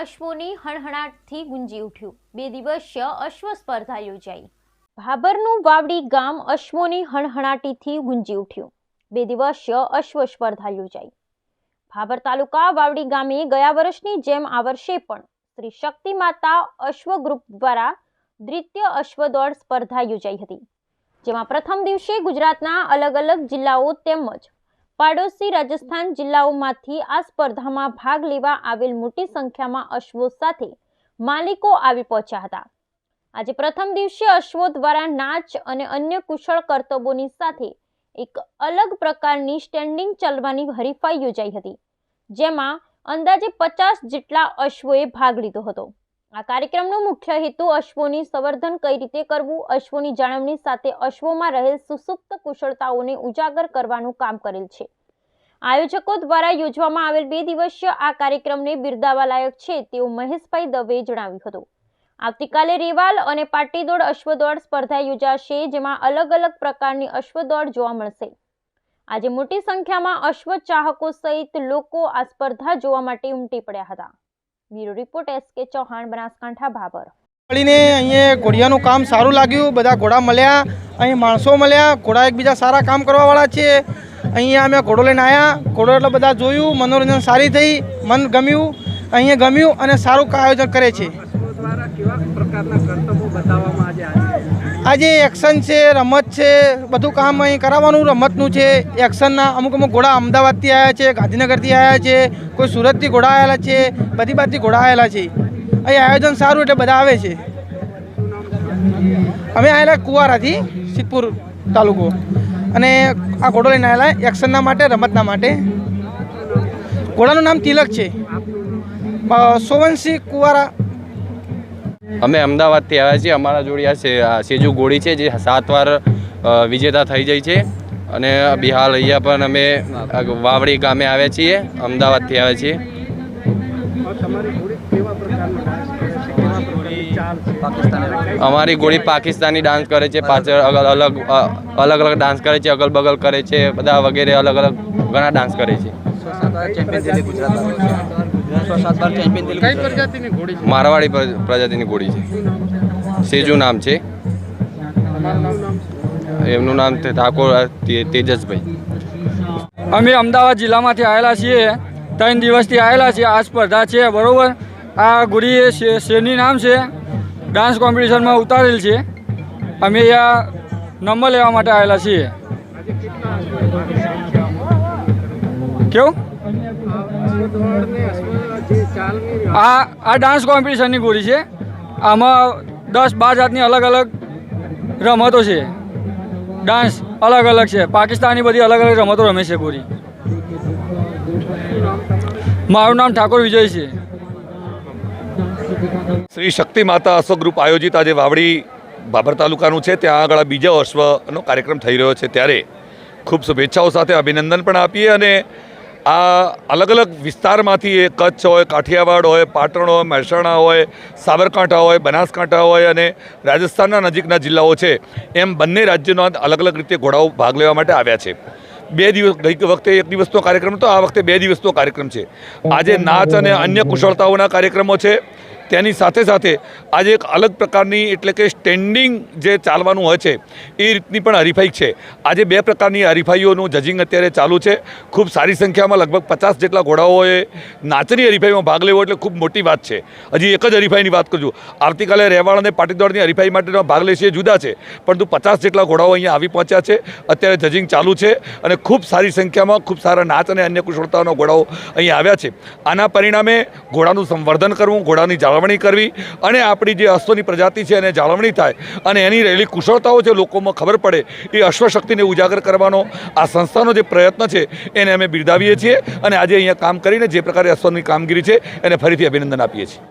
અશ્વોની હણહણાટથી ગુંજી ઉઠ્યું. બે દિવસીય અશ્વ સ્પર્ધા યોજાઈ. ભાભરનું વાવડી ગામ અશ્વોની હણહણાટીથી ગુંજી ઉઠ્યું. બે દિવસીય અશ્વ સ્પર્ધા યોજાઈ. ભાભર તાલુકા વાવડી ગામે ગયા વર્ષની જેમ આ વર્ષે પણ શ્રી શક્તિ માતા અશ્વ ગ્રુપ દ્વારા દ્વિતીય અશ્વ દોડ સ્પર્ધા યોજાઈ હતી. જેમાં પ્રથમ દિવસે ગુજરાતના અલગ અલગ જિલ્લાઓ તેમજ પાડોશી રાજસ્થાન જિલ્લાઓમાંથી આ સ્પર્ધામાં ભાગ લેવા આવેલ મોટી સંખ્યામાં અશ્વો સાથે માલિકો આવી પહોંચ્યા હતા. આજે પ્રથમ દિવસે અશ્વો દ્વારા નાચ અને અન્ય કુશળ કરતબોની સાથે એક અલગ પ્રકારની સ્ટેન્ડિંગ ચલવાની હરીફાઈ યોજાઈ હતી, જેમાં અંદાજે પચાસ જેટલા અશ્વોએ ભાગ લીધો હતો. આ કાર્યક્રમનો મુખ્ય હેતુ અશ્વોની સંવર્ધન કઈ રીતે કરવું? અશ્વોની જાળવણી સાથે અશ્વોમાં રહેલ સુસુપ્ત કુશળતાઓને ઉજાગર કરવાનું કામ કરેલ છે. આયોજકો દ્વારા યોજવામાં આવેલ બે દિવસીય આ કાર્યક્રમને બિરદાવાલાયક છે તેવું મહેશભાઈ દવેએ જણાવ્યું હતું. આવતીકાલે રેવાલ અને પાટીદોડ અશ્વદોડ સ્પર્ધા યોજાશે, જેમાં અલગ અલગ પ્રકારની અશ્વદોડ જોવા મળશે. આજે મોટી સંખ્યામાં અશ્વ ચાહકો સહિત લોકો આ સ્પર્ધા જોવા માટે ઉમટી પડ્યા હતા. બ્યુરો રિપોર્ટ એસ કે ચૌહાણ બનાસકાંઠા ભાભર. મળીને અહીંયા ઘોડિયાનું કામ સારું લાગ્યું બધા ઘોડા મળ્યા અહીં માણસો મળ્યા ઘોડા એકબીજા સારા કામ કરવાવાળા છે. અહીંયા અમે ઘોડો લઈને આવ્યા ઘોડો એટલે બધા જોયું મનોરંજન સારી થઈ મન ગમ્યું અહીંયા ગમ્યું અને સારું આયોજન કરે છે. કેવા પ્રકારના કરતબો બતાવવામાં આજે આજે એક્શન છે, રમત છે, બધું કામ અહીં કરાવવાનું, રમતનું છે. એક્શનના અમુક અમુક ઘોડા અમદાવાદથી આવ્યા છે, ગાંધીનગરથી આવ્યા છે, કોઈ સુરતથી ઘોડા આવેલા છે, બધી બાજુથી ઘોડા આવેલા છે. અહીં આયોજન સારું એટલે બધા આવે છે. અમે આવેલા કુવારાથી સિદ્ધપુર તાલુકો. અને આ ઘોડો લઈને આવેલા એક્શનના માટે, રમતના માટે. ઘોડાનું નામ તિલક છે. સોવંશી કુવારા અમે અમદાવાદથી આવ્યા છીએ. અમારા જોડે આ સેજુ ગોળી છે, જે સાત વાર વિજેતા થઈ જાય છે. અને બિહાર અહીંયા પણ અમે વાવડી ગામે આવ્યા છીએ, અમદાવાદથી આવ્યા છીએ. અમારી ગોળી પાકિસ્તાની ડાન્સ કરે છે, પાછળ અલગ અલગ અલગ ડાન્સ કરે છે અગલ બગલ કરે છે, બધા વગેરે અલગ અલગ ઘણા ડાન્સ કરે છે. કઈ પ્રજાતિની ઘોડી છે? મારવાડી પ્રજાતિની ગોળી છે. સેજુ નામ છે. એમનું નામ ઠાકોર તેજસભાઈ. અમે અમદાવાદ જિલ્લામાંથી આવેલા છીએ. ત્રણ દિવસથી આવેલા છીએ. આ સ્પર્ધા છે બરોબર? આ ગુડી એ શે- શેરની નામ છે? ડાન્સ કોમ્પિટિશનમાં ઉતારેલ છે. અમે આ નંબર લેવા માટે આવેલા છીએ. કેવું? આ આ ડાન્સ કોમ્પિટિશનની ગોળી છે. આમાં દસ બાર જાતની અલગ અલગ રમતો છે. ડાન્સ અલગ અલગ છે. પાકિસ્તાની બધી અલગ અલગ રમતો રમે છે ગોળી. મારું નામ ઠાકોર વિજય છે. શ્રી શક્તિ માતા અશ્વ ગ્રુપ આયોજિત આજે વાવડી બાબર તાલુકાનું છે. ત્યાં આગળ બીજો અશ્વનો કાર્યક્રમ થઈ રહ્યો છે. ત્યારે ખૂબ શુભેચ્છાઓ સાથે અભિનંદન પણ આપીએ અને આ અલગ અલગ વિસ્તારમાંથી એ કચ્છ હોય, કાઠિયાવાડ હોય, પાટણ હોય, મહેસાણા હોય, સાબરકાંઠા હોય, બનાસકાંઠા હોય અને રાજસ્થાનના નજીકના જિલ્લાઓ છે, એમ બંને રાજ્યોના અલગ અલગ રીતે ઘોડાઓ ભાગ લેવા માટે આવ્યા છે. બે દિવસ, ગઈ વખતે એક દિવસનો કાર્યક્રમ હતો, આ વખતે બે દિવસનો કાર્યક્રમ છે. આજે નાચ અને અન્ય કુશળતાઓના કાર્યક્રમો છે. તેની સાથે સાથે આજે એક અલગ પ્રકારની એટલે કે સ્ટેન્ડિંગ જે ચાલવાનું હોય છે, એ રીતની પણ હરીફાઈ છે. આજે બે પ્રકારની હરીફાઈઓનું જજિંગ અત્યારે ચાલુ છે. ખૂબ સારી સંખ્યામાં લગભગ પચાસ જેટલા ઘોડાઓએ નાચની હરીફાઈમાં ભાગ લેવો એટલે ખૂબ મોટી વાત છે. હજી એક જ હરીફાઈની વાત કરું આવતીકાલે રહેવાળ અને પાટીદોડની હરીફાઈ માટેનો ભાગ લેશે એ જુદા છે, પરંતુ પચાસ જેટલા ઘોડાઓ અહીંયા આવી પહોંચ્યા છે. અત્યારે જજિંગ ચાલુ છે અને ખૂબ સારી સંખ્યામાં ખૂબ સારા નાચ અને અન્ય કુશળતાઓના ઘોડાઓ અહીંયા આવ્યા છે. આના પરિણામે ઘોડાનું સંવર્ધન કરવું, ઘોડાની જાળવણી કરવી અને આપણી જે અશ્વની પ્રજાતિ છે એને જાળવણી થાય. અને એની રહેલી કુશળતાઓ છે લોકોમાં ખબર પડે. એ અશ્વશક્તિને ઉજાગર કરવાનો આ સંસ્થાનો જે પ્રયત્ન છે એને અમે બિરદાવીએ છીએ. અને આજે અહીંયા કામ કરીને જે પ્રકારે અશ્વની કામગીરી છે એને ફરીથી અભિનંદન આપીએ છીએ.